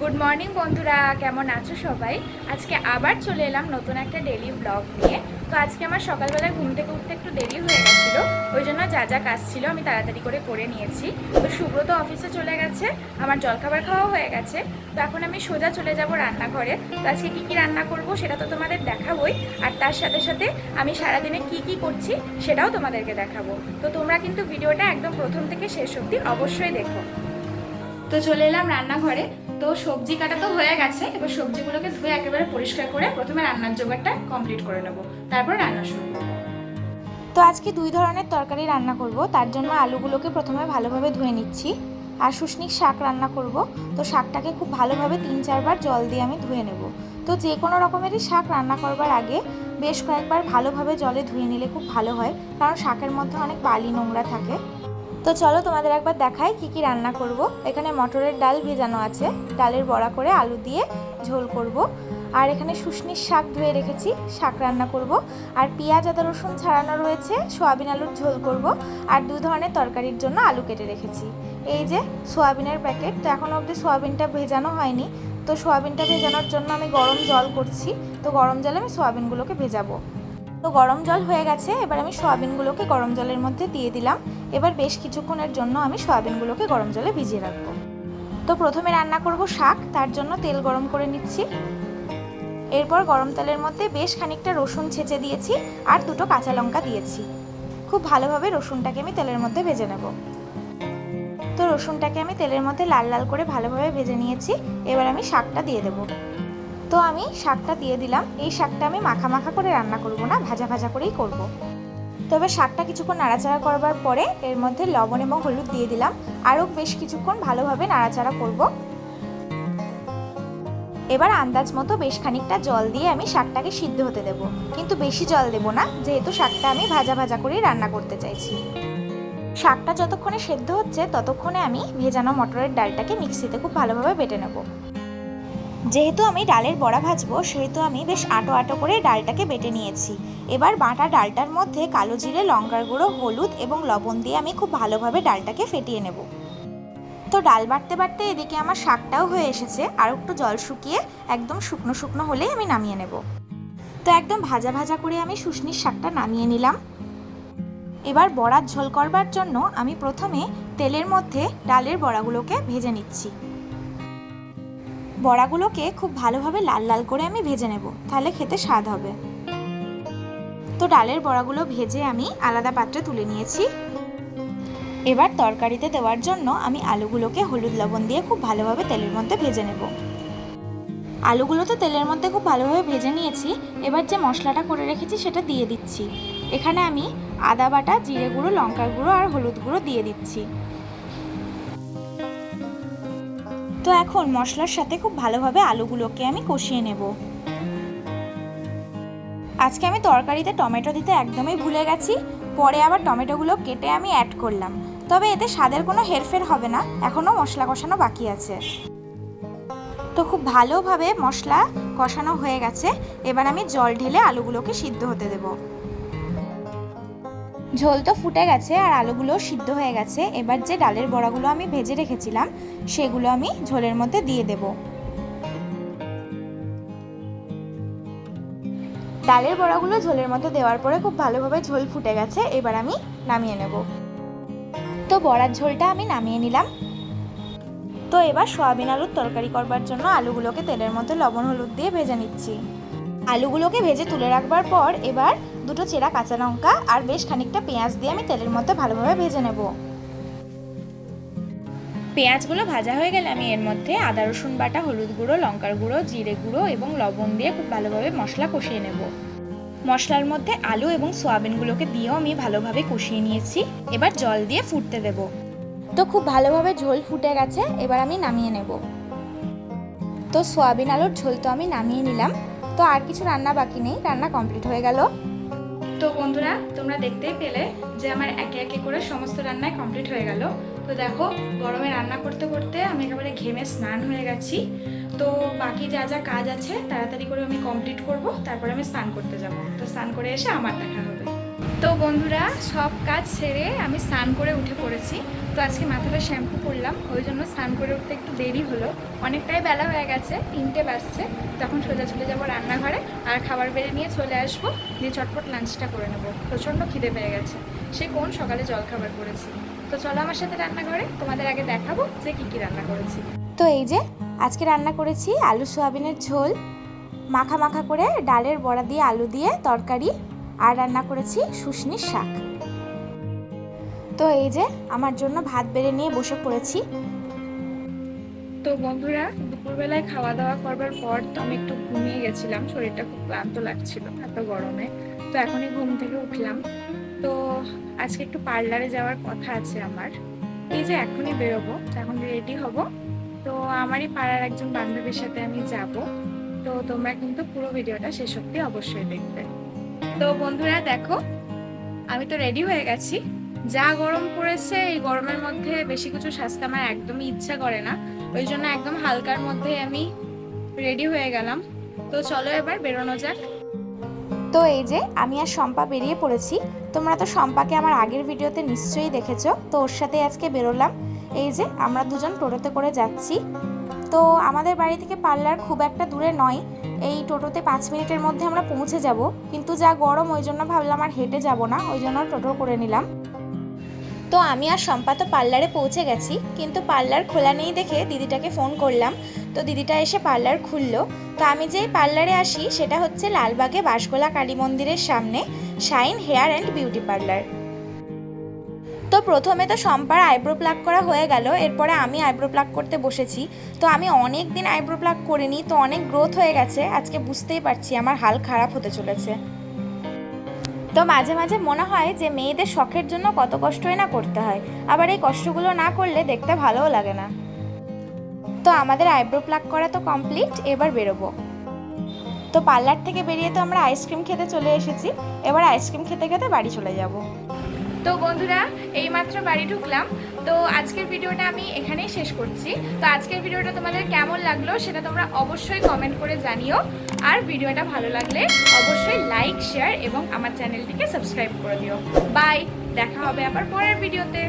Good morning বন্ধুরা। কেমন আছো সবাই? আজকে আবার চলে এলাম নতুন একটা ডেলি ব্লগ নিয়ে। তো আজকে আমার সকালবেলায় ঘুম থেকে উঠতে একটু দেরি হয়ে গেছিল। ওই জন্য যা যা কাজ ছিল আমি তাড়াতাড়ি করে করে নিয়েছি। তো সুব্রত অফিসে চলে গেছে। আমার জলখাবার খাওয়া হয়ে গেছে। তো এখন আমি সোজা চলে যাব রান্নাঘরে। তো আজকে কী কী রান্না করব সেটা তো তোমাদের দেখাবোই। আর তার সাথে সাথে আমি সারাদিনে কি কি করছি সেটাও তোমাদেরকে দেখাবো। তো তোমরা কিন্তু ভিডিওটা একদম প্রথম থেকে শেষ অবধি অবশ্যই দেখো। তো চলে এলাম রান্নাঘরে। তো সবজি কাটা তো হয়ে গেছে, এবার সবজিগুলোকে ধুয়ে একেবারে পরিষ্কার করে প্রথমে রান্নার জোগাড়টা কমপ্লিট করে নেব। তারপর রান্না শুরু করব। তো আজকে দুই ধরনের তরকারি রান্না করব, তার জন্য আলুগুলোকে প্রথমে ভালোভাবে ধুয়ে নিচ্ছি, আর শুশনিক শাক রান্না করব। তো শাকটাকে খুব ভালোভাবে তিন চারবার জল দিয়ে আমি ধুয়ে নেব। তো যে কোনো রকমেরই শাক রান্না করবার আগে বেশ কয়েকবার ভালোভাবে জলে ধুয়ে নিলে খুব ভালো হয়, কারণ শাকের মধ্যে অনেক বালি নোংরা থাকে। তো চলো তোমাদের একবার দেখাই কি কি রান্না করব। এখানে মটরের ডাল ভেজানো আছে। ডালের বড়া করে আলু দিয়ে ঝোল করব। আর এখানে শুশনির শাক ধুয়ে রেখেছি, শাক রান্না করব। আর পেঁয়াজ, আদা, রসুন ছাড়ানো রয়েছে, সোয়াবিন আলুর ঝোল করব। আর দু ধরনের তরকারির জন্য আলু কেটে রেখেছি। এই যে সোয়াবিনের প্যাকেট, তো এখনও অবধি সোয়াবিনটা ভেজানো হয়নি। তো সোয়াবিনটা ভেজানোর জন্য আমি গরম জল করছি। তো গরম জলে আমি সোয়াবিনগুলোকে ভেজাবো। তো গরম জল হয়ে গেছে, এবার আমি সয়াবিনগুলোকে গরম জলের মধ্যে দিয়ে দিলাম। এবার বেশ কিছুক্ষণের জন্য আমি সয়াবিনগুলোকে গরম জলে ভিজিয়ে রাখব। তো প্রথমে রান্না করব শাক, তার জন্য তেল গরম করে নিচ্ছি। এরপর গরম তেলের মধ্যে বেশ খানিকটা রসুন ছেঁচে দিয়েছি আর দুটো কাঁচা লঙ্কা দিয়েছি। খুব ভালোভাবে রসুনটাকে আমি তেলের মধ্যে ভেজে নেব। তো রসুনটাকে আমি তেলের মধ্যে লাল লাল করে ভালোভাবে ভেজে নিয়েছি, এবার আমি শাকটা দিয়ে দেবো। তো আমি শাকটা দিয়ে দিলাম। এই শাকটা আমি মাখা মাখা করে রান্না করব না, ভাজা ভাজা করেই করব। তবে শাকটা কিছুক্ষণ নাড়াচাড়া করবার পরে এর মধ্যে লবণ এবং হলুদ দিয়ে দিলাম। আরও বেশ কিছুক্ষণ ভালোভাবে নাড়াচাড়া করব। এবার আন্দাজ মতো বেশ খানিকটা জল দিয়ে আমি শাকটাকে সিদ্ধ হতে দেব। কিন্তু বেশি জল দেব না, যেহেতু শাকটা আমি ভাজা ভাজা করেই রান্না করতে চাইছি। শাকটা যতক্ষণে সেদ্ধ হচ্ছে, ততক্ষণে আমি ভেজানো মটরের ডালটাকে মিক্সিতে খুব ভালোভাবে বেটে নেব। যেহেতু আমি ডালের বড়া ভাজবো, সেহেতু আমি বেশ আটো আটো করে ডালটাকে বেটে নিয়েছি। এবার বাটা ডালটার মধ্যে কালো জিরে, লঙ্কার গুঁড়ো, হলুদ এবং লবণ দিয়ে আমি খুব ভালোভাবে ডালটাকে ফেটিয়ে নেব। তো ডাল বাটতে বাটতে এদিকে আমার শাকটাও হয়ে এসেছে, আর একটু জল শুকিয়ে একদম শুকনো শুকনো হলেই আমি নামিয়ে নেব। তো একদম ভাজা ভাজা করে আমি শুশনির শাকটা নামিয়ে নিলাম। এবার বড়ার ঝোল করবার জন্য আমি প্রথমে তেলের মধ্যে ডালের বড়াগুলোকে ভেজে নিচ্ছি। বড়াগুলোকে খুব ভালোভাবে লাল লাল করে আমি ভেজে নেব, তাহলে খেতে স্বাদ হবে। তো ডালের বড়াগুলো ভেজে আমি আলাদা পাত্রে তুলে নিয়েছি। এবার তরকারিতে দেওয়ার জন্য আমি আলুগুলোকে হলুদ লবণ দিয়ে খুব ভালোভাবে তেলের মধ্যে ভেজে নেব। আলুগুলো তো তেলের মধ্যে খুব ভালোভাবে ভেজে নিয়েছি, এবার যে মশলাটা করে রেখেছি সেটা দিয়ে দিচ্ছি। এখানে আমি আদা বাটা, জিরে গুঁড়ো, লঙ্কার গুঁড়ো আর হলুদ গুঁড়ো দিয়ে দিচ্ছি। তো এখন মশলার সাথে খুব ভালোভাবে আলুগুলোকে আমি কষিয়ে নেব। আজকে আমি তরকারিতে টমেটো দিতে একদমই ভুলে গেছি, পরে আবার টমেটোগুলো কেটে আমি অ্যাড করলাম। তবে এতে স্বাদের কোনো হেরফের হবে না, এখনও মশলা কষানো বাকি আছে। তো খুব ভালোভাবে মশলা কষানো হয়ে গেছে, এবার আমি জল ঢেলে আলুগুলোকে সিদ্ধ হতে দেবো। ঝোল তো ফুটে গেছে আর আলুগুলো সিদ্ধ হয়ে গেছে। এবার যে ডালের বড়াগুলো আমি ভেজে রেখেছিলাম, সেগুলো আমি ঝোলের মধ্যে দিয়ে দেব। ডালের বড়াগুলো ঝোলের মধ্যে দেওয়ার পরে খুব ভালোভাবে ঝোল ফুটে গেছে, এবার আমি নামিয়ে নেব। তো বড়ার ঝোলটা আমি নামিয়ে নিলাম। তো এবার সয়াবিন আলুর তরকারি করবার জন্য আলুগুলোকে তেলের মধ্যে লবণ, হলুদ দিয়ে ভেজে নিচ্ছি। আলুগুলোকে ভেজে তুলে রাখবার পর এবার দুটো চেরা কাঁচা লঙ্কা আর বেশ খানিকটা পেঁয়াজ দিয়ে আমি তেলের মধ্যে ভালোভাবে ভেজে নেব। পেঁয়াজগুলো ভাজা হয়ে গেলে আমি এর মধ্যে আদা রসুন বাটা হলুদ গুঁড়ো লঙ্কার গুঁড়ো জিরে গুঁড়ো এবং লবণ দিয়ে খুব ভালোভাবে মশলা কষিয়ে নেব। মশলার মধ্যে আলু এবং সোয়াবিনগুলোকে দিয়েও আমি ভালোভাবে কষিয়ে নিয়েছি। এবার জল দিয়ে ফুটতে দেব। তো খুব ভালোভাবে ঝোল ফুটে গেছে এবার আমি নামিয়ে নেব। তো সোয়াবিন আলুর ঝোল তো আমি নামিয়ে নিলাম। তো আর কিছু রান্না বাকি নেই রান্না কমপ্লিট হয়ে গেল। তো বন্ধুরা, তোমরা দেখতেই পেলে যে আমার একে একে করে সমস্ত রান্নায় কমপ্লিট হয়ে গেল। তো দেখো, গরমে রান্না করতে করতে আমি একেবারে ঘেমে স্নান হয়ে গেছি। তো বাকি যা যা কাজ আছে, তাড়াতাড়ি করে আমি কমপ্লিট করব, তারপরে আমি স্নান করতে যাব। তো স্নান করে এসে আমার দেখা হবে। তো বন্ধুরা, সব কাজ সেরে আমি স্নান করে উঠে পড়েছি। তো আজকে মাথাটা শ্যাম্পু করলাম, ওই জন্য স্নান করে উঠতে একটু দেরি হলো। অনেকটাই বেলা হয়ে গেছে, তিনটে বাজছে। তখন সোজা চলে যাব রান্নাঘরে আর খাবার বেড়ে নিয়ে চলে আসব। দিয়ে চটপট লাঞ্চটা করে নেব। প্রচণ্ড খিদে পেয়ে গেছে। সে কোন সকালে জল খাবার করেছি? তো চলো আমার সাথে রান্নাঘরে, তোমাদের আগে দেখাবো যে কী কী রান্না করেছি। তো এই যে, আজকে রান্না করেছি আলু সোয়াবিনের ঝোল, মাখা মাখা করে ডালের বড়া দিয়ে আলু দিয়ে তরকারি আর রান্না করেছি শুশনির শাক। তো এই যে, আমার জন্য ভাত বেড়ে নিয়ে বসে পড়েছি। তো বন্ধুরা, দুপুরবেলায় খাওয়া দাওয়া করবার পর তো আমি একটু ঘুমিয়ে গেছিলাম, শরীরটা খুব ক্লান্ত লাগছিল এত গরমে। তো এখনই ঘুম থেকে উঠলাম। তো আজকে একটু পার্লারে যাওয়ার কথা আছে আমার। এই যে এখনই বেরোবো এখন রেডি হব। তো আমারই পাড়ার একজন বান্ধবীর সাথে আমি যাব। তো তোমরা কিন্তু পুরো ভিডিওটা শেষ অব্দি অবশ্যই দেখবে। তো বন্ধুরা দেখো, আমি তো রেডি হয়ে গেছি। যা গরম পড়েছে, এই গরমের মধ্যে বেশি কিছু সাজতে আমার একদমই ইচ্ছা করে না। ওই জন্য একদম হালকার মধ্যে আমি রেডি হয়ে গেলাম। তো চলো এবার বেরোনো যাক। তো এই যে, আমি আর শম্পা বেরিয়ে পড়েছি। তোমরা তো শম্পাকে আমার আগের ভিডিওতে নিশ্চয়ই দেখেছ। তো ওর সাথে আজকে বেরোলাম। এই যে, আমরা দুজন টোটোতে করে যাচ্ছি। তো আমাদের বাড়ি থেকে পার্লার খুব একটা দূরে নয়। এই টোটোতে পাঁচ মিনিটের মধ্যে আমরা পৌঁছে যাব। কিন্তু যা গরম, ওই জন্য ভাবলাম আর হেঁটে যাব না, ওই জন্য টোটো করে নিলাম। তো আমি আর শম্পা তো পার্লারে পৌঁছে গেছি, কিন্তু পার্লার খোলা নেই দেখে দিদিটাকে ফোন করলাম। তো দিদিটা এসে পার্লার খুললো। তো আমি যেই পার্লারে আসি, সেটা হচ্ছে লালবাগে বাসগোলা কালী মন্দিরের সামনে, shine hair and beauty parlour. তো প্রথমে তো সম্পার আইব্রো প্লাক করা হয়ে গেল, এরপরে আমি আইব্রো প্লাক করতে বসেছি। তো আমি অনেক দিন আইব্রো প্লাক করিনি, তো অনেক গ্রোথ হয়ে গেছে, আজকে বুঝতেই পারছি আমার হাল খারাপ হতে চলেছে। তো মাঝে মাঝে মনে হয় যে মেয়েদের শখের জন্য কত কষ্টই না করতে হয়, আবার এই কষ্টগুলো না করলে দেখতে ভালোও লাগে না। তো আমাদের আইব্রো প্লাক করা তো কমপ্লিট এবার বেরোবো। তো পার্লার থেকে বেরিয়ে তো আমরা আইসক্রিম খেতে চলে এসেছি, এবার আইসক্রিম খেতে খেতে বাড়ি চলে যাব। তো বন্ধুরা, এইমাত্র বাড়ি ঢুকলাম। তো আজকের ভিডিওটা আমি এখানেই শেষ করছি। তো আজকের ভিডিওটা তোমাদের কেমন লাগল সেটা তোমরা অবশ্যই কমেন্ট করে জানিও। আর ভিডিওটা ভালো লাগলে অবশ্যই লাইক শেয়ার এবং আমার চ্যানেলটিকে সাবস্ক্রাইব করে দিও। বাই দেখা হবে আবার পরের ভিডিওতে।